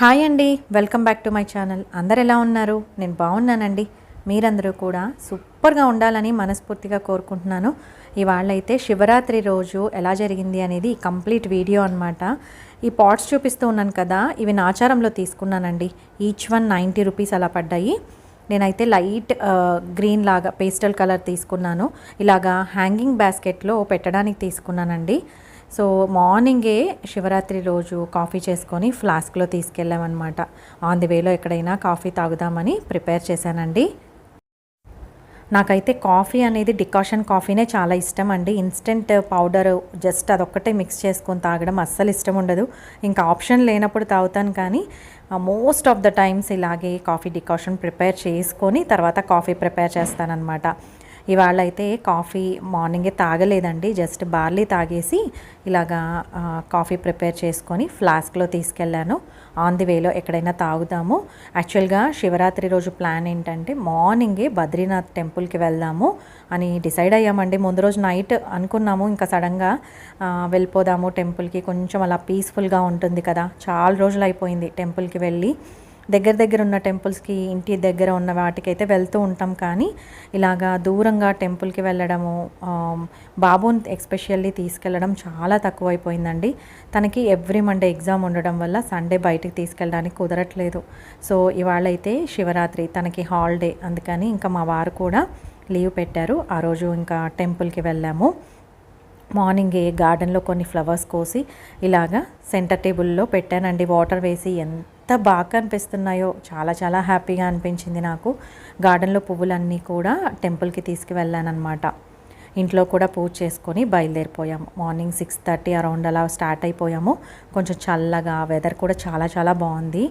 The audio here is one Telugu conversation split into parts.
హాయ్ అండి welcome back to my channel. అందరు ఎలా ఉన్నారు? నేను బాగున్నానండి. మీరందరూ కూడా సూపర్గా ఉండాలని మనస్ఫూర్తిగా కోరుకుంటున్నాను. ఇవాళ శివరాత్రి రోజు ఎలా జరిగింది అనేది కంప్లీట్ వీడియో అనమాట ఈ పాట్స్ చూపిస్తూ ఉన్నాను కదా ఇవి నాచారంలో తీసుకున్నానండి. ఈచ్ వన్ నైంటీ రూపీస్ అలా పడ్డాయి. నేనైతే లైట్ గ్రీన్ లాగా పేస్టల్ కలర్ తీసుకున్నాను. ఇలాగా హ్యాంగింగ్ బాస్కెట్లో పెట్టడానికి తీసుకున్నానండి. సో మార్నింగే శివరాత్రి రోజు కాఫీ చేసుకొని ఫ్లాస్క్లో తీసుకెళ్ళామన్నమాట. ఆన్ ది వేలో ఎక్కడైనా కాఫీ తాగుదామని ప్రిపేర్ చేశానండి. నాకైతే కాఫీ అనేది డికాషన్ కాఫీనే చాలా ఇష్టం అండి. ఇన్స్టెంట్ పౌడర్ జస్ట్ అదొక్కటే మిక్స్ చేసుకొని తాగడం అస్సలు ఇష్టం ఉండదు. ఇంకా ఆప్షన్ లేనప్పుడు తాగుతాను కానీ మోస్ట్ ఆఫ్ ద టైమ్స్ ఇలాగే కాఫీ డికాషన్ ప్రిపేర్ చేసుకొని తర్వాత కాఫీ ప్రిపేర్ చేస్తానన్నమాట. ఇవాళ అయితే కాఫీ మార్నింగే తాగలేదండి. జస్ట్ బార్లీ తాగేసి ఇలాగా కాఫీ ప్రిపేర్ చేసుకొని ఫ్లాస్క్లో తీసుకెళ్ళాను. ఆన్ ది వేలో ఎక్కడైనా తాగుదాము. యాక్చువల్గా శివరాత్రి రోజు ప్లాన్ ఏంటంటే మార్నింగే బద్రీనాథ్ టెంపుల్కి వెళ్దాము అని డిసైడ్ అయ్యామండి. ముందు రోజు నైట్ అనుకున్నాము ఇంకా సడన్గా వెళ్ళిపోదాము టెంపుల్కి. కొంచెం అలా పీస్ఫుల్గా ఉంటుంది కదా. చాలా రోజులు అయిపోయింది టెంపుల్కి వెళ్ళి. దగ్గర దగ్గర ఉన్న టెంపుల్స్కి ఇంటి దగ్గర ఉన్న వాటికైతే వెళ్తూ ఉంటాం. కానీ ఇలాగా దూరంగా టెంపుల్కి వెళ్ళడము బాబుని ఎక్స్పెషల్లీ తీసుకెళ్ళడం చాలా తక్కువైపోయిందండి. తనకి ఎవ్రీ మండే ఎగ్జామ్ ఉండడం వల్ల సండే బయటికి తీసుకెళ్ళడానికి కుదరట్లేదు. సో ఇవాళైతే శివరాత్రి తనకి హాలిడే అందుకని ఇంకా మా వారు కూడా లీవ్ పెట్టారు. ఆ రోజు ఇంకా టెంపుల్కి వెళ్ళాము. మార్నింగే గార్డెన్లో కొన్ని ఫ్లవర్స్ కోసి ఇలాగా సెంటర్ టేబుల్లో పెట్టానండి. వాటర్ వేసి ఎంత బాగా అనిపిస్తున్నాయో చాలా చాలా హ్యాపీగా అనిపించింది నాకు. గార్డెన్లో పువ్వులన్నీ కూడా టెంపుల్కి తీసుకువెళ్ళానమాట ఇంట్లో కూడా పూజ చేసుకొని బయలుదేరిపోయాము. మార్నింగ్ సిక్స్ థర్టీ అరౌండ్ అలా స్టార్ట్ అయిపోయాము. కొంచెం చల్లగా వెదర్ కూడా చాలా చాలా బాగుంది.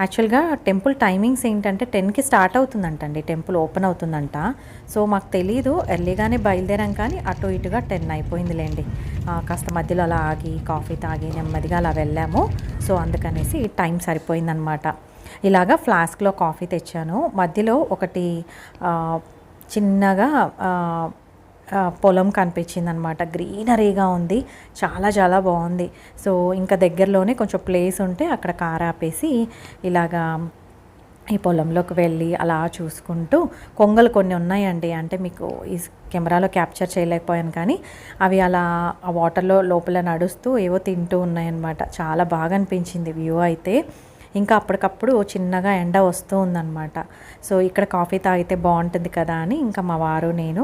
యాక్చువల్గా టెంపుల్ టైమింగ్స్ ఏంటంటే టెన్కి స్టార్ట్ అవుతుందంటండి. టెంపుల్ ఓపెన్ అవుతుందంట. సో మాకు తెలీదు ఎర్లీగానే బయలుదేరాం కానీ అటు ఇటుగా టెన్ అయిపోయిందిలేండి. కాస్త మధ్యలో అలా ఆగి కాఫీ తాగి నెమ్మదిగా అలా వెళ్ళాము. సో అందుకనేసి టైం సరిపోయిందనమాట. ఇలాగా ఫ్లాస్క్లో కాఫీ తెచ్చాను. మధ్యలో ఒకటి చిన్నగా పొలం కనిపించింది అనమాట గ్రీనరీగా ఉంది. చాలా చాలా బాగుంది. సో ఇంకా దగ్గరలోనే కొంచెం ప్లేస్ ఉంటే అక్కడ కార్ ఆపేసి ఇలాగా ఈ పొలంలోకి వెళ్ళి అలా చూసుకుంటూ కొంగలు కొన్ని ఉన్నాయండి. అంటే మీకు ఈ కెమెరాలో క్యాప్చర్ చేయలేకపోయాను కానీ అవి అలా ఆ వాటర్లో లోపల నడుస్తూ ఏవో తింటూ ఉన్నాయన్నమాట. చాలా బాగా అనిపించింది వ్యూ అయితే. ఇంకా అప్పటికప్పుడు చిన్నగా ఎండ వస్తూ ఉందన్నమాట. సో ఇక్కడ కాఫీ తాగితే బాగుంటుంది కదా అని ఇంకా మా వారు నేను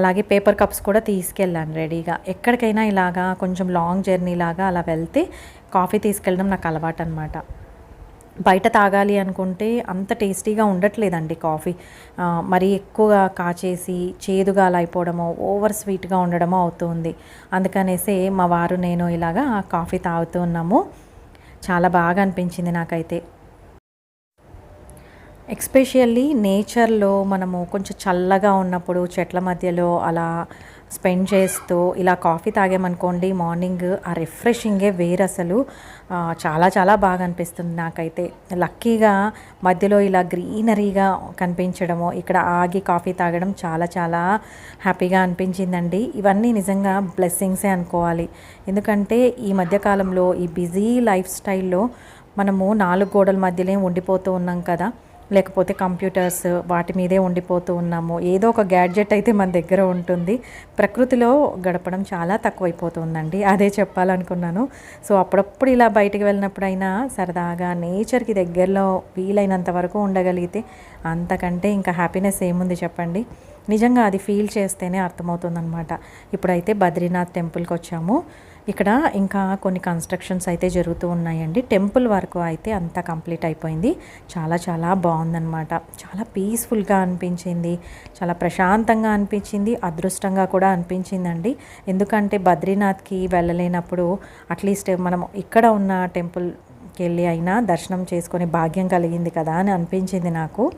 అలాగే పేపర్ కప్స్ కూడా తీసుకెళ్ళాను రెడీగా. ఎక్కడికైనా ఇలాగా కొంచెం లాంగ్ జర్నీ లాగా అలా వెళ్తే కాఫీ తీసుకెళ్ళడం నాకు అలవాటు అనమాట బయట తాగాలి అనుకుంటే అంత టేస్టీగా ఉండట్లేదండి కాఫీ. మరి ఎక్కువగా కాచేసి చేదుగా అలా అయిపోవడమో ఓవర్ స్వీట్గా ఉండడమో అవుతుంది అందుకనేసి మా వారు నేను ఇలాగా కాఫీ తాగుతూ ఉన్నాము. చాలా బాగా అనిపించింది నాకైతే. ఎక్స్పెషల్లీ నేచర్లో మనము కొంచెం చల్లగా ఉన్నప్పుడు చెట్ల మధ్యలో అలా స్పెండ్ చేస్తూ ఇలా కాఫీ తాగామనుకోండి మార్నింగ్ ఆ రిఫ్రెషింగే వేరు అసలు చాలా చాలా బాగా అనిపిస్తుంది నాకైతే. లక్కీగా మధ్యలో ఇలా గ్రీనరీగా కనిపించడము ఇక్కడ ఆగి కాఫీ తాగడం చాలా చాలా హ్యాపీగా అనిపించిందండి. ఇవన్నీ నిజంగా బ్లెస్సింగ్సే అనుకోవాలి. ఎందుకంటే ఈ మధ్యకాలంలో ఈ బిజీ లైఫ్ స్టైల్లో మనము నాలుగు గోడల మధ్యలో ఉండిపోతూ ఉన్నాం కదా. లేకపోతే కంప్యూటర్స్ వాటి మీదే ఉండిపోతూ ఉన్నాము. ఏదో ఒక గ్యాడ్జెట్ అయితే మన దగ్గర ఉంటుంది. ప్రకృతిలో గడపడం చాలా తక్కువైపోతుందండి. అదే చెప్పాలనుకున్నాను. సో అప్పుడప్పుడు ఇలా బయటికి వెళ్ళినప్పుడైనా సరదాగా నేచర్కి దగ్గరలో వీలైనంత వరకు ఉండగలిగితే అంతకంటే ఇంకా హ్యాపీనెస్ ఏముంది చెప్పండి? నిజంగా అది ఫీల్ చేస్తేనే అర్థమవుతుందన్నమాట. ఇప్పుడైతే బద్రీనాథ్ టెంపుల్కి వచ్చాము ఇక్కడ ఇంకా కొన్ని కన్స్ట్రక్షన్స్ అయితే జరుగుతూ ఉన్నాయండి. టెంపుల్ వరకు అయితే అంతా కంప్లీట్ అయిపోయింది. చాలా చాలా బాగుందన్నమాట. చాలా పీస్ఫుల్గా అనిపించింది. చాలా ప్రశాంతంగా అనిపించింది. అదృష్టంగా కూడా అనిపించిందండి. ఎందుకంటే బద్రీనాథ్కి వెళ్ళలేనప్పుడు అట్లీస్ట్ మనం ఇక్కడ ఉన్న టెంపుల్కి వెళ్ళి అయినా దర్శనం చేసుకొని భాగ్యం కలిగింది కదా అని అనిపించింది నాకు.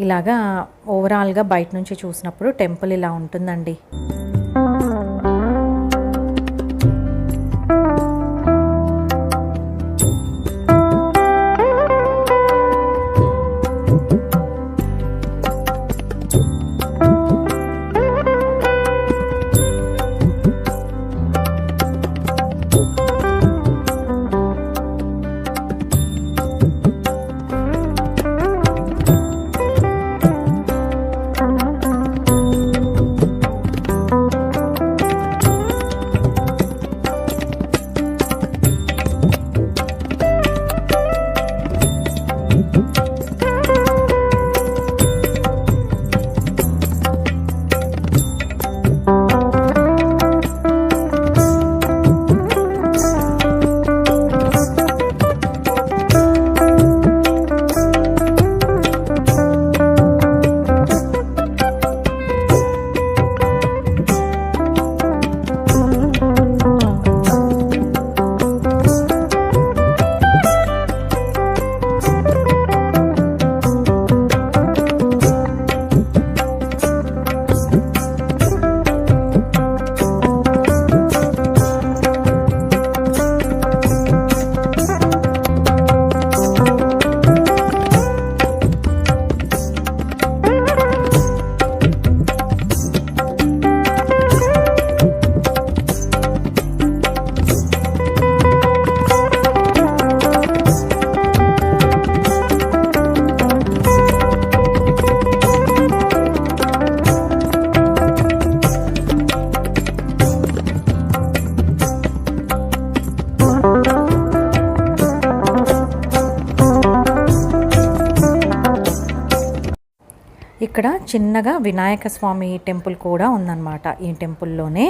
ఇలాగా ఓవరాల్గా బయట నుంచి చూసినప్పుడు టెంపుల్ ఇలా ఉంటుందండి. ఇక్కడ చిన్నగా వినాయక స్వామి టెంపుల్ కూడా ఉందన్నమాట. ఈ టెంపుల్లోనే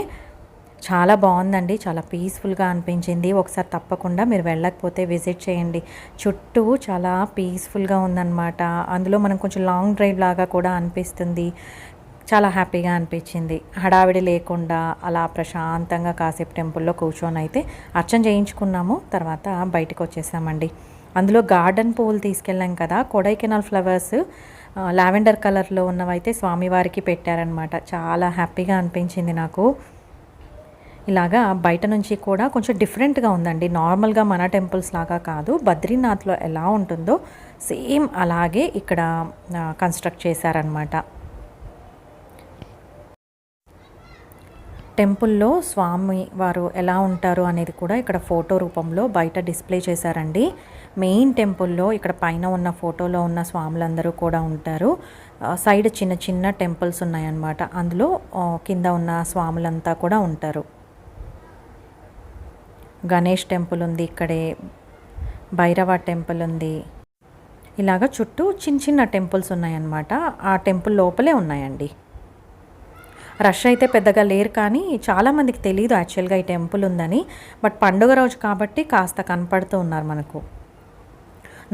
చాలా బాగుందండి. చాలా పీస్ఫుల్గా అనిపించింది. ఒకసారి తప్పకుండా మీరు వెళ్ళకపోతే విజిట్ చేయండి. చుట్టూ చాలా పీస్ఫుల్గా ఉందన్నమాట. అందులో మనం కొంచెం లాంగ్ డ్రైవ్ లాగా కూడా అనిపిస్తుంది. చాలా హ్యాపీగా అనిపించింది. హడావిడి లేకుండా అలా ప్రశాంతంగా కాసేపు టెంపుల్లో కూర్చొని అయితే అర్చన చేయించుకున్నాము. తర్వాత బయటకు వచ్చేసామండి. అందులో గార్డెన్ పువ్వులు తీసుకెళ్ళాం కదా. కొడైకెనాల్ ఫ్లవర్స్ లావెండర్ కలర్లో ఉన్నవైతే స్వామివారికి పెట్టారనమాట చాలా హ్యాపీగా అనిపించింది నాకు. ఇలాగా బయట నుంచి కూడా కొంచెం డిఫరెంట్గా ఉందండి. నార్మల్గా మన టెంపుల్స్ లాగా కాదు. బద్రీనాథ్లో ఎలా ఉంటుందో సేమ్ అలాగే ఇక్కడ కన్స్ట్రక్ట్ చేశారనమాట టెంపుల్లో స్వామి వారు ఎలా ఉంటారు అనేది కూడా ఇక్కడ ఫోటో రూపంలో బయట డిస్ప్లే చేశారండి. మెయిన్ టెంపుల్లో ఇక్కడ పైన ఉన్న ఫోటోలో ఉన్న స్వాములందరూ కూడా ఉంటారు. సైడ్ చిన్న చిన్న టెంపుల్స్ ఉన్నాయన్నమాట. అందులో కింద ఉన్న స్వాములంతా కూడా ఉంటారు. గణేష్ టెంపుల్ ఉంది ఇక్కడే భైరవ టెంపుల్ ఉంది. ఇలాగ చుట్టూ చిన్న చిన్న టెంపుల్స్ ఉన్నాయన్నమాట. ఆ టెంపుల్ లోపలే ఉన్నాయండి. రష్ అయితే పెద్దగా లేరు కానీ చాలామందికి తెలియదు యాక్చువల్గా ఈ టెంపుల్ ఉందని. బట్ పండుగ రోజు కాబట్టి కాస్త కనపడుతూ ఉన్నారు మనకు.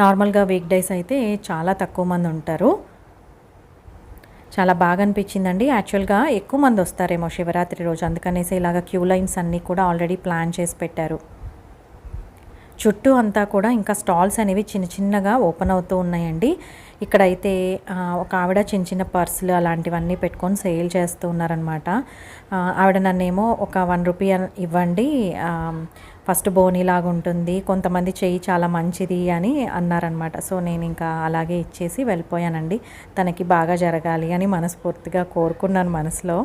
నార్మల్గా వీక్ డేస్ అయితే చాలా తక్కువ మంది ఉంటారు. చాలా బాగా అనిపించిందండి. యాక్చువల్గా ఎక్కువ మంది వస్తారేమో శివరాత్రి రోజు. అందుకనేసి ఇలాగ క్యూ లైన్స్ అన్నీ కూడా ఆల్రెడీ ప్లాన్ చేసి పెట్టారు. చుట్టూ అంతా కూడా ఇంకా స్టాల్స్ అనేవి చిన్న చిన్నగా ఓపెన్ అవుతూ ఉన్నాయండి. ఇక్కడైతే ఒక ఆవిడ చిన్న చిన్న పర్సులు అలాంటివన్నీ పెట్టుకొని సేల్ చేస్తూ ఉన్నారనమాట ఆవిడ నన్నేమో ఒక వన్ రూపీ ఇవ్వండి. ఫస్ట్ బోనీలాగా ఉంటుంది కొంతమంది చెయ్యి చాలా మంచిది అని అన్నారనమాట. సో నేను ఇంకా అలాగే ఇచ్చేసి వెళ్ళిపోయానండి. తనకి బాగా జరగాలి అని మనస్ఫూర్తిగా కోరుకున్నాను మనసులో.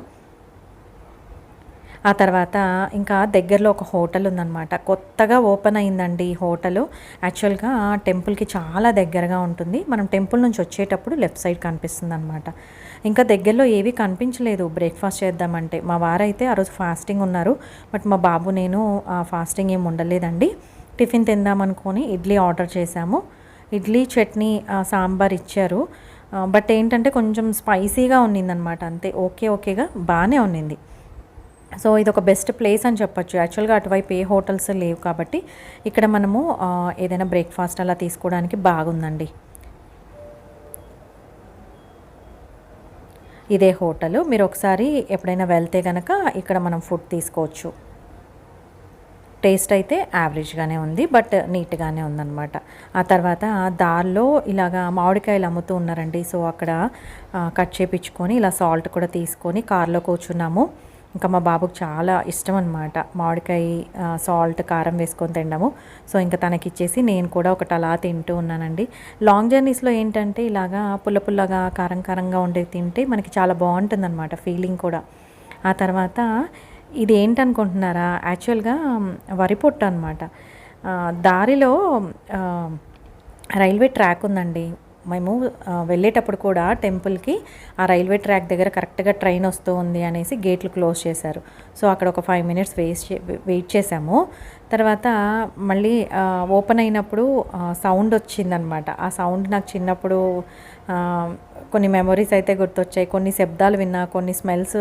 ఆ తర్వాత ఇంకా దగ్గరలో ఒక హోటల్ ఉందన్నమాట కొత్తగా ఓపెన్ అయిందండి ఈ హోటల్. యాక్చువల్గా టెంపుల్కి చాలా దగ్గరగా ఉంటుంది. మనం టెంపుల్ నుంచి వచ్చేటప్పుడు లెఫ్ట్ సైడ్ కనిపిస్తుంది అనమాట ఇంకా దగ్గరలో ఏవి కనిపించలేదు. బ్రేక్ఫాస్ట్ చేద్దామంటే. మా వారైతే ఆ రోజు ఫాస్టింగ్ ఉన్నారు. బట్ మా బాబు నేను ఫాస్టింగ్ ఏమి ఉండలేదండి. టిఫిన్ తిందామనుకొని ఇడ్లీ ఆర్డర్ చేశాము. ఇడ్లీ చట్నీ సాంబార్ ఇచ్చారు. బట్ ఏంటంటే కొంచెం స్పైసీగా ఉన్నిందనమాట. అంతే ఓకే ఓకేగా బాగానే ఉన్నింది. సో ఇది ఒక బెస్ట్ ప్లేస్ అని చెప్పొచ్చు. యాక్చువల్గా అటువైపు ఏ హోటల్స్ లేవు కాబట్టి ఇక్కడ మనము ఏదైనా బ్రేక్ఫాస్ట్ అలా తీసుకోవడానికి బాగుందండి. ఇదే హోటల్. మీరు ఒకసారి ఎప్పుడైనా వెళ్తే కనుక ఇక్కడ మనం ఫుడ్ తీసుకోవచ్చు. టేస్ట్ అయితే యావరేజ్గానే ఉంది బట్ నీట్గానే ఉందన్నమాట. ఆ తర్వాత దారిలో ఇలాగా మామిడికాయలు అమ్ముతూ ఉన్నారండి. సో అక్కడ కట్ చేపించుకొని ఇలా సాల్ట్ కూడా తీసుకొని కార్లో కూర్చున్నాము. ఇంకా మా బాబుకు చాలా ఇష్టం అనమాట మామిడికాయ సాల్ట్ కారం వేసుకొని తినడము. సో ఇంకా తనకి ఇచ్చేసి నేను కూడా ఒకటి అలా తింటూ ఉన్నానండి. లాంగ్ జర్నీస్లో ఏంటంటే ఇలాగా పుల్ల పుల్లగా కారం కారంగా ఉండేది తింటే మనకి చాలా బాగుంటుందన్నమాట ఫీలింగ్ కూడా. ఆ తర్వాత ఇది ఏంటనుకుంటున్నారా యాక్చువల్గా వరి పొట్టు అనమాట దారిలో రైల్వే ట్రాక్ ఉందండి. మేము వెళ్ళేటప్పుడు కూడా టెంపుల్కి ఆ రైల్వే ట్రాక్ దగ్గర కరెక్ట్గా ట్రైన్ వస్తూ ఉంది అనేసి గేట్లు క్లోజ్ చేశారు. సో అక్కడ ఒక ఫైవ్ మినిట్స్ వేస్ట్ వెయిట్ చేసాము తర్వాత మళ్ళీ ఓపెన్ అయినప్పుడు సౌండ్ వచ్చిందనమాట. ఆ సౌండ్ నాకు చిన్నప్పుడు కొన్ని మెమొరీస్ అయితే గుర్తొచ్చాయి. కొన్ని శబ్దాలు విన్నా కొన్ని స్మెల్స్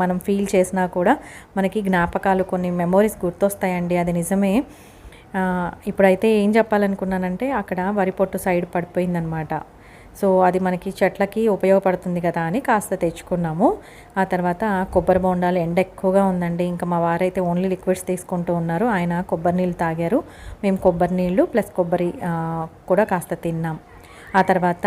మనం ఫీల్ చేసినా కూడా మనకి జ్ఞాపకాలు కొన్ని మెమొరీస్ గుర్తొస్తాయండి. అది నిజమే. ఇప్పుడైతే ఏం చెప్పాలనుకున్నానంటే అక్కడ వరి పొట్టు సైడ్ పడిపోయిందనమాట. సో అది మనకి చెట్లకి ఉపయోగపడుతుంది కదా అని కాస్త తెచ్చుకున్నాము. ఆ తర్వాత కొబ్బరి బొండాలు ఎండ ఎక్కువగా ఉందండి. ఇంకా మా వారైతే ఓన్లీ లిక్విడ్స్ తీసుకుంటూ ఉన్నారు. ఆయన కొబ్బరి నీళ్ళు తాగారు. మేము కొబ్బరి నీళ్ళు ప్లస్ కొబ్బరి కూడా కాస్త తిన్నాం. ఆ తర్వాత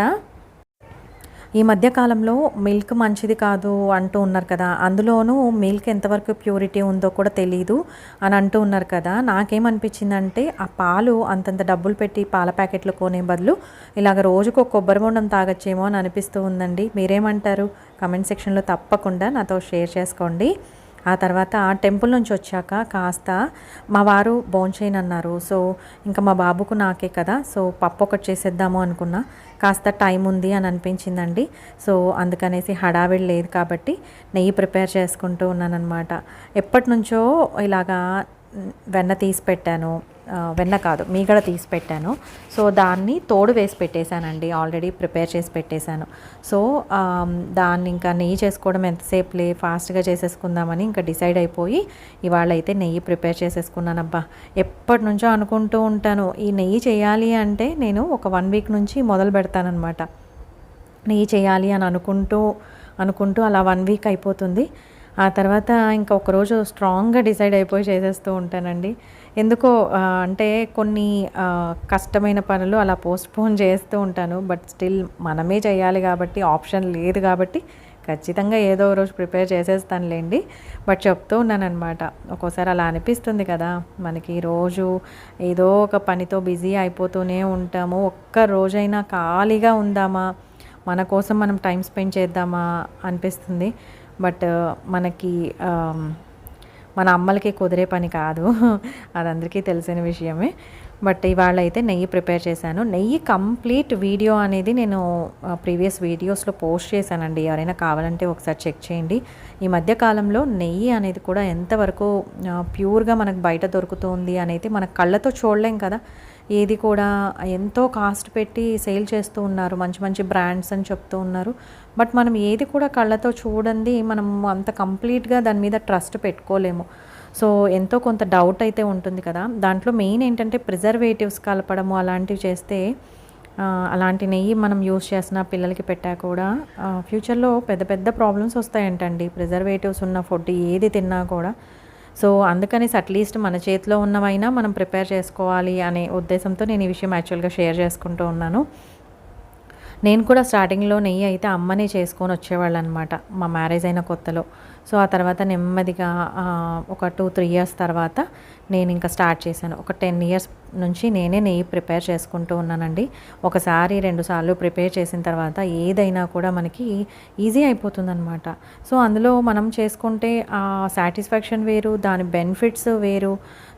ఈ మధ్యకాలంలో మిల్క్ మంచిది కాదు అంటూ ఉన్నారు కదా. అందులోనూ మిల్క్ ఎంతవరకు ప్యూరిటీ ఉందో కూడా తెలీదు అని అంటూ ఉన్నారు కదా. నాకేమనిపించిందంటే ఆ పాలు అంతంత డబ్బులు పెట్టి పాల ప్యాకెట్లు కొనే బదులు ఇలాగ రోజుకు ఒక కొబ్బరి బొండం తాగొచ్చేమో అని అనిపిస్తూ ఉందండి. మీరేమంటారు? కమెంట్ సెక్షన్లో తప్పకుండా నాతో షేర్ చేసుకోండి. ఆ తర్వాత టెంపుల్ నుంచి వచ్చాక కాస్త మా వారు అన్నారు. సో ఇంకా మా బాబుకు నాకే కదా సో పప్పు ఒకటి చేసేద్దాము అనుకున్నా. కాస్త టైం ఉంది అని అనిపించిందండి. సో అందుకనేసి హడావిడి లేదు కాబట్టి నెయ్యి ప్రిపేర్ చేసుకుంటూ ఉన్నానమాట ఎప్పటి నుంచో ఇలాగా వెన్న తీసి పెట్టాను. వెన్న కాదు మీగడ తీసి పెట్టాను. సో దాన్ని తోడు వేసి పెట్టేశానండి. ఆల్రెడీ ప్రిపేర్ చేసి పెట్టేశాను. సో దాన్ని ఇంకా నెయ్యి చేసుకోవడం ఎంతసేపులే ఫాస్ట్గా చేసేసుకుందామని ఇంకా డిసైడ్ అయిపోయి ఇవాళ అయితే నెయ్యి ప్రిపేర్ చేసేసుకున్నాను అబ్బా ఎప్పటి నుంచో అనుకుంటూ ఉంటాను ఈ నెయ్యి చేయాలి అంటే నేను ఒక వన్ వీక్ నుంచి మొదలు పెడతానమాట నెయ్యి చేయాలి అని అనుకుంటూ అనుకుంటూ అలా వన్ వీక్ అయిపోతుంది. ఆ తర్వాత ఇంకా ఒకరోజు స్ట్రాంగ్గా డిసైడ్ అయిపోయి చేసేస్తూ ఉంటానండి. ఎందుకో అంటే కొన్ని కష్టమైన పనులు అలా పోస్ట్పోన్ చేస్తూ ఉంటాను. బట్ స్టిల్ మనమే చేయాలి కాబట్టి ఆప్షన్ లేదు కాబట్టి ఖచ్చితంగా ఏదో ఒక రోజు ప్రిపేర్ చేసేస్తానులేండి. బట్ చెప్తూ ఉన్నానమాట ఒక్కోసారి అలా అనిపిస్తుంది కదా మనకి రోజు ఏదో ఒక పనితో బిజీ అయిపోతూనే ఉంటాము. ఒక్క రోజైనా ఖాళీగా ఉందామా? మన కోసం మనం టైం స్పెండ్ చేద్దామా? అనిపిస్తుంది. బట్ మనకి మన అమ్మలకి కుదిరే పని కాదు. అది అందరికీ తెలిసిన విషయమే. బట్ ఇవాళ అయితే నెయ్యి ప్రిపేర్ చేశాను. నెయ్యి కంప్లీట్ వీడియో అనేది నేను ప్రీవియస్ వీడియోస్లో పోస్ట్ చేశానండి. ఎవరైనా కావాలంటే ఒకసారి చెక్ చేయండి. ఈ మధ్య కాలంలో నెయ్యి అనేది కూడా ఎంతవరకు ప్యూర్గా మనకు బయట దొరుకుతుంది అనేది మన కళ్ళతో చూడలేం కదా. ఏది కూడా ఎంతో కాస్ట్ పెట్టి సేల్ చేస్తూ ఉన్నారు మంచి మంచి బ్రాండ్స్ అని చెప్తూ ఉన్నారు. బట్ మనం ఏది కూడా కళ్ళతో చూడండి మనం అంత కంప్లీట్గా దాని మీద ట్రస్ట్ పెట్టుకోలేము. సో ఎంతో కొంత డౌట్ అయితే ఉంటుంది కదా. దాంట్లో మెయిన్ ఏంటంటే ప్రిజర్వేటివ్స్ కలపడము అలాంటివి చేస్తే అలాంటి నెయ్యి మనం యూస్ చేసిన పిల్లలకి పెట్టా కూడా ఫ్యూచర్లో పెద్ద పెద్ద ప్రాబ్లమ్స్ వస్తాయంటండి. ప్రిజర్వేటివ్స్ ఉన్న ఫుడ్ ఏది తిన్నా కూడా. సో అందుకనేసి అట్లీస్ట్ మన చేతిలో ఉన్నవైనా మనం ప్రిపేర్ చేసుకోవాలి అనే ఉద్దేశంతో నేను ఈ విషయం యాక్చువల్గా షేర్ చేసుకుంటూ ఉన్నాను. నేను కూడా స్టార్టింగ్లో నెయ్యి అయితే అమ్మనే చేసుకొని వచ్చేవాళ్ళు అనమాట మా మ్యారేజ్ అయిన కొత్తలో. సో ఆ తర్వాత నెమ్మదిగా ఒక టూ త్రీ ఇయర్స్ తర్వాత నేను ఇంకా స్టార్ట్ చేశాను. ఒక టెన్ ఇయర్స్ నుంచి నేనే నెయ్యి ప్రిపేర్ చేసుకుంటూ ఉన్నానండి. ఒకసారి రెండు సార్లు ప్రిపేర్ చేసిన తర్వాత ఏదైనా కూడా మనకి ఈజీ అయిపోతుందన్నమాట. సో అందులో మనం చేసుకుంటే ఆ సాటిస్ఫాక్షన్ వేరు దాని బెనిఫిట్స్ వేరు.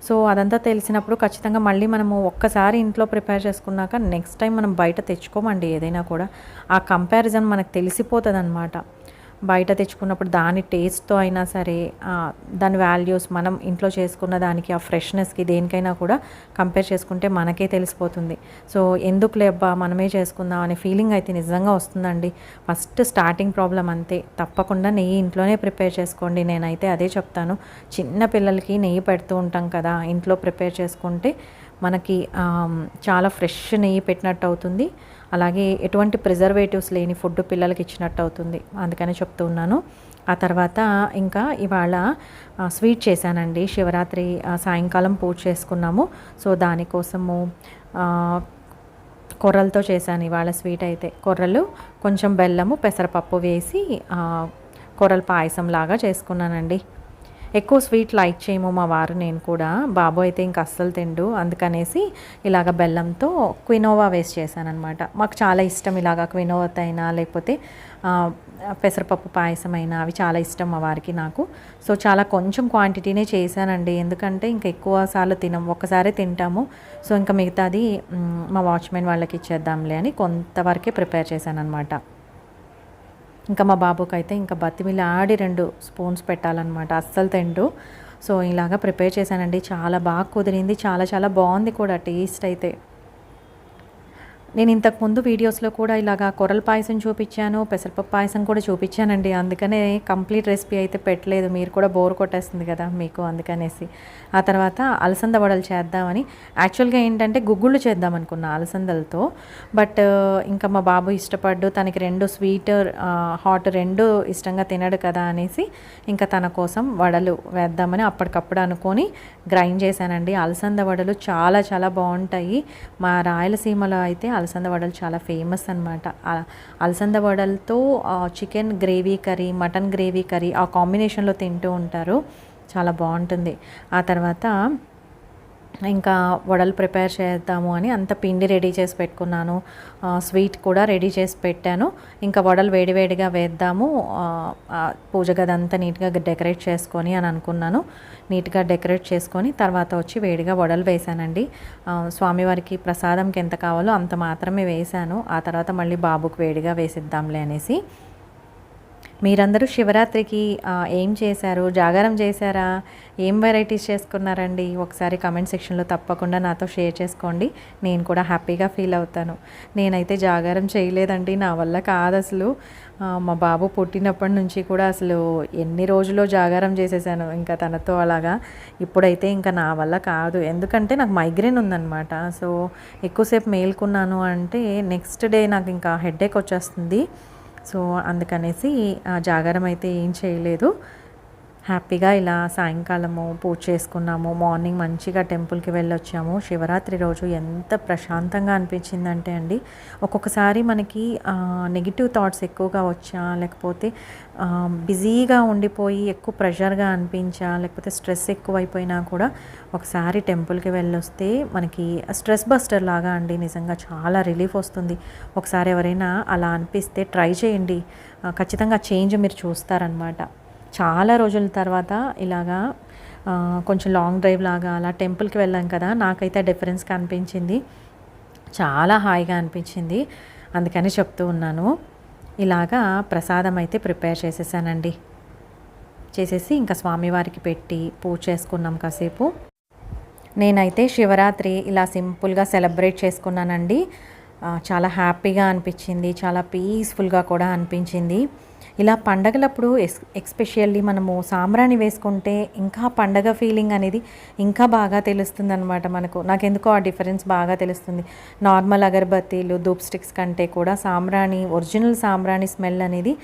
సో అదంతా తెలిసినప్పుడు ఖచ్చితంగా మళ్ళీ మనము ఒక్కసారి ఇంట్లో ప్రిపేర్ చేసుకున్నాక నెక్స్ట్ టైం మనం బయట తెచ్చుకోమండి ఏదైనా కూడా. ఆ కంపారిజన్ మనకు తెలిసిపోతుంది అనమాట బయట తెచ్చుకున్నప్పుడు దాని టేస్ట్తో అయినా సరే దాని వాల్యూస్ మనం ఇంట్లో చేసుకున్న దానికి ఆ ఫ్రెష్నెస్కి దేనికైనా కూడా కంపేర్ చేసుకుంటే మనకే తెలిసిపోతుంది. సో ఎందుకులే అబ్బా మనమే చేసుకుందాం అనే ఫీలింగ్ అయితే నిజంగా వస్తుందండి. ఫస్ట్ స్టార్టింగ్ ప్రాబ్లం అంతే. తప్పకుండా నెయ్యి ఇంట్లోనే ప్రిపేర్ చేసుకోండి. నేనైతే అదే చెప్తాను. చిన్న పిల్లలకి నెయ్యి పెడుతూ ఉంటాం కదా ఇంట్లో ప్రిపేర్ చేసుకుంటే మనకి చాలా ఫ్రెష్ నెయ్యి పెట్టినట్టు అవుతుంది. అలాగే ఎటువంటి ప్రిజర్వేటివ్స్ లేని ఫుడ్ పిల్లలకి ఇచ్చినట్టు అవుతుంది. అందుకని చెప్తూ ఉన్నాను. ఆ తర్వాత ఇంకా ఇవాళ స్వీట్ చేశానండి. శివరాత్రి సాయంకాలం పూజ చేసుకున్నాము. సో దానికోసము కొర్రలతో చేశాను ఇవాళ స్వీట్ అయితే. కొర్రలు కొంచెం బెల్లము పెసరపప్పు వేసి కొర్రల పాయసం లాగా చేసుకున్నానండి. ఎక్కువ స్వీట్ లైక్ చేయము మా వారు నేను కూడా. బాబు అయితే ఇంక అస్సలు తిండు. అందుకనేసి ఇలాగ బెల్లంతో క్వినోవా వేస్ట్ చేశానమాట మాకు చాలా ఇష్టం ఇలాగ క్వినోవాతో అయినా లేకపోతే పెసరపప్పు పాయసం అయినా అవి చాలా ఇష్టం మా వారికి నాకు. సో చాలా కొంచెం క్వాంటిటీనే చేశానండి. ఎందుకంటే ఇంకా ఎక్కువ సార్లు తినం ఒక్కసారే తింటాము. సో ఇంకా మిగతాది మా వాచ్మెన్ వాళ్ళకి ఇచ్చేద్దాంలే అని కొంతవరకే ప్రిపేర్ చేశాను అనమాట ఇంకా మా బాబుకి అయితే ఇంకా బతిమిలి ఆడి రెండు స్పూన్స్ పెట్టాలన్నమాట అస్సలు తిండు. సో ఇలాగా ప్రిపేర్ చేశానండి. చాలా బాగా కుదిరింది. చాలా చాలా బాగుంది కూడా టేస్ట్ అయితే. నేను ఇంతకుముందు వీడియోస్లో కూడా ఇలాగా కొరల పాయసం చూపించాను పెసరపప్పు పాయసం కూడా చూపించానండి. అందుకనే కంప్లీట్ రెసిపీ అయితే పెట్టలేదు. మీరు కూడా బోర్ కొట్టేస్తుంది కదా మీకు అందుకనేసి. ఆ తర్వాత అలసంద వడలు చేద్దామని. యాక్చువల్గా ఏంటంటే గుగ్గుళ్ళు చేద్దాం అనుకున్నా అలసందలతో. బట్ ఇంకా మా బాబు ఇష్టపడ్డు తనకి రెండు స్వీట్ హాట్ రెండు ఇష్టంగా తినడు కదా అనేసి ఇంకా తన కోసం వడలు వేద్దామని అప్పటికప్పుడు అనుకొని గ్రైండ్ చేశానండి. అలసంద వడలు చాలా చాలా బాగుంటాయి. మా రాయలసీమలో అయితే అలసంద వడలు చాలా ఫేమస్ అనమాట అలసంద వడలతో chicken gravy curry mutton gravy curry ఆ కాంబినేషన్లో తింటూ ఉంటారు. చాలా బాగుంటుంది. ఆ తర్వాత ఇంకా వడలు ప్రిపేర్ చేద్దాము అని అంత పిండి రెడీ చేసి పెట్టుకున్నాను. స్వీట్ కూడా రెడీ చేసి పెట్టాను. ఇంకా వడలు వేడివేడిగా వేద్దాము. పూజ గది అంతా నీట్గా డెకరేట్ చేసుకొని అని అనుకున్నాను. నీట్గా డెకరేట్ చేసుకొని తర్వాత వచ్చి వేడిగా వడలు వేశానండి. స్వామివారికి ప్రసాదంకి ఎంత కావాలో అంత మాత్రమే వేశాను. ఆ తర్వాత మళ్ళీ బాబుకు వేడిగా వేసిద్దాంలే అనేసి. మీరందరూ శివరాత్రికి ఏం చేశారు? జాగారం చేశారా? ఏం వెరైటీస్ చేసుకున్నారండి? ఒకసారి కమెంట్ సెక్షన్లో తప్పకుండా నాతో షేర్ చేసుకోండి. నేను కూడా హ్యాపీగా ఫీల్ అవుతాను. నేనైతే జాగారం చేయలేదండి నా వల్ల కాదు అసలు. మా బాబు పుట్టినప్పటి నుంచి కూడా అసలు ఎన్ని రోజుల్లో జాగారం చేసేసాను ఇంకా తనతో అలాగా. ఇప్పుడైతే ఇంకా నా వల్ల కాదు. ఎందుకంటే నాకు మైగ్రేన్ ఉందన్నమాట. సో ఎక్కువసేపు మేల్కున్నాను అంటే నెక్స్ట్ డే నాకు ఇంకా హెడేక్ వచ్చేస్తుంది. సో అందుకనేసి ఆ జాగారం అయితే ఏం చేయలేదు. హ్యాపీగా ఇలా సాయంకాలము పూజ చేసుకున్నాము. మార్నింగ్ మంచిగా టెంపుల్కి వెళ్ళొచ్చాము. శివరాత్రి రోజు ఎంత ప్రశాంతంగా అనిపించిందంటే అండి ఒక్కొక్కసారి మనకి నెగిటివ్ థాట్స్ ఎక్కువగా వచ్చా లేకపోతే బిజీగా ఉండిపోయి ఎక్కువ ప్రెషర్గా అనిపించా లేకపోతే స్ట్రెస్ ఎక్కువైపోయినా కూడా ఒకసారి టెంపుల్కి వెళ్ళొస్తే మనకి స్ట్రెస్ బస్టర్ లాగా అండి నిజంగా చాలా రిలీఫ్ వస్తుంది. ఒకసారి ఎవరైనా అలా అనిపిస్తే ట్రై చేయండి. ఖచ్చితంగా చేంజ్ మీరు చూస్తారనమాట చాలా రోజుల తర్వాత ఇలాగా కొంచెం లాంగ్ డ్రైవ్ లాగా అలా టెంపుల్కి వెళ్ళాం కదా నాకైతే డిఫరెన్స్ కనిపించింది. చాలా హాయిగా అనిపించింది. అందుకని చెప్తూ ఉన్నాను. ఇలాగా ప్రసాదం అయితే ప్రిపేర్ చేసేసానండి. చేసేసి ఇంకా స్వామివారికి పెట్టి పూజ చేసుకున్నాం కాసేపు. నేనైతే శివరాత్రి ఇలా సింపుల్గా సెలబ్రేట్ చేసుకున్నానండి. చాలా హ్యాపీగా అనిపించింది. చాలా పీస్ఫుల్గా కూడా అనిపించింది. ఇలా పండగలప్పుడు ఎస్ ఎక్స్పెషల్లీ మనము సాంబ్రాణి వేసుకుంటే ఇంకా పండగ ఫీలింగ్ అనేది ఇంకా బాగా తెలుస్తుంది అనమాట మనకు. నాకెందుకో ఆ డిఫరెన్స్ బాగా తెలుస్తుంది. నార్మల్ అగరబత్తీలు ధూప్ స్టిక్స్ కంటే కూడా సాంబ్రాణి ఒరిజినల్ సాంబ్రాణి స్మెల్ అనేది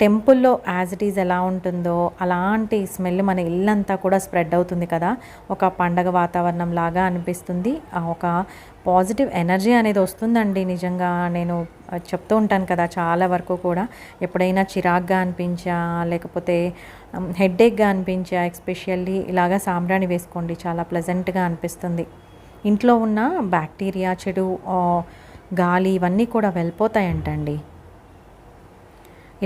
టెంపుల్లో యాజ్ ఇట్ ఈజ్ ఎలా ఉంటుందో అలాంటి స్మెల్ మన ఇల్లంతా కూడా స్ప్రెడ్ అవుతుంది కదా. ఒక పండగ వాతావరణం లాగా అనిపిస్తుంది. ఒక పాజిటివ్ ఎనర్జీ అనేది వస్తుందండి నిజంగా. నేను చెప్తూ ఉంటాను కదా చాలా వరకు కూడా. ఎప్పుడైనా చిరాగ్గా అనిపించా లేకపోతే హెడ్ఏక్గా అనిపించా ఎక్స్పెషల్లీ ఇలాగా సాంబ్రాణి వేసుకోండి చాలా ప్లెజెంట్గా అనిపిస్తుంది. ఇంట్లో ఉన్న బ్యాక్టీరియా చెడు గాలి ఇవన్నీ కూడా వెళ్ళిపోతాయంటండి.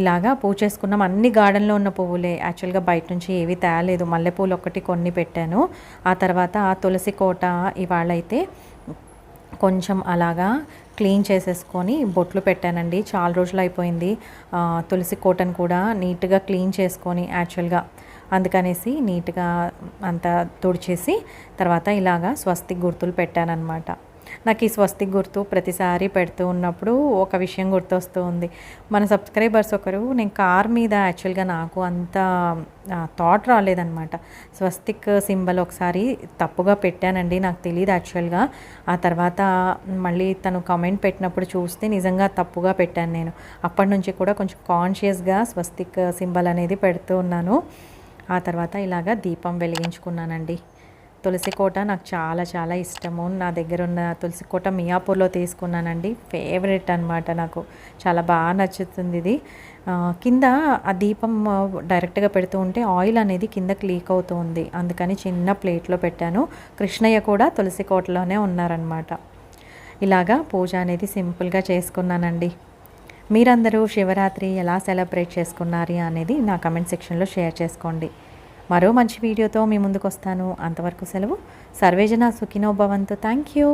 ఇలాగా పూజ చేసుకున్నాం. అన్ని గార్డెన్లో ఉన్న పువ్వులే. యాక్చువల్గా బయట నుంచి ఏవి తేలేదు. మల్లెపూలు ఒకటి కొన్ని పెట్టాను. ఆ తర్వాత తులసి కోట ఇవాళైతే కొంచెం అలాగా క్లీన్ చేసేసుకొని బొట్లు పెట్టానండి. చాలా రోజులు అయిపోయింది. తులసి కోటను కూడా నీట్గా క్లీన్ చేసుకొని యాక్చువల్గా అందుకనేసి నీట్గా అంతా తుడిచేసి తర్వాత ఇలాగా స్వస్తిక్ గుర్తులు పెట్టానన్నమాట. నాకు ఈ స్వస్తిక్ గుర్తు ప్రతిసారి పెడుతూ ఉన్నప్పుడు ఒక విషయం గుర్తొస్తూ ఉంది మన సబ్స్క్రైబర్స్ ఒకరు నేను కార్ మీద యాక్చువల్గా నాకు అంత థాట్ రాలేదనమాట స్వస్తిక్ సింబల్ ఒకసారి తప్పుగా పెట్టానండి నాకు తెలియదు యాక్చువల్గా. ఆ తర్వాత మళ్ళీ తను కామెంట్ పెట్టినప్పుడు చూస్తే నిజంగా తప్పుగా పెట్టాను నేను. అప్పటి నుంచి కూడా కొంచెం కాన్షియస్గా స్వస్తిక్ సింబల్ అనేది పెడుతూ ఉన్నాను. ఆ తర్వాత ఇలాగా దీపం వెలిగించుకున్నానండి. తులసి కోట నాకు చాలా చాలా ఇష్టము. నా దగ్గర ఉన్న తులసి కోట మియాపూర్లో తీసుకున్నానండి. ఫేవరెట్ అనమాట నాకు. చాలా బాగా నచ్చుతుంది ఇది. కింద ఆ దీపం డైరెక్ట్గా పెడుతూ ఉంటే ఆయిల్ అనేది కిందకి లీక్ అవుతుంది. అందుకని చిన్న ప్లేట్లో పెట్టాను. కృష్ణయ్య కూడా తులసి కోటలోనే ఉన్నారనమాట ఇలాగా పూజ అనేది సింపుల్గా చేసుకున్నానండి. మీరందరూ శివరాత్రి ఎలా సెలబ్రేట్ చేసుకున్నారు అనేది నా కమెంట్ సెక్షన్లో షేర్ చేసుకోండి. మరో మంచి వీడియోతో మీ ముందుకు వస్తాను అంతవరకు సెలవు. సర్వేజన సుఖినోభవంతు థ్యాంక్ యూ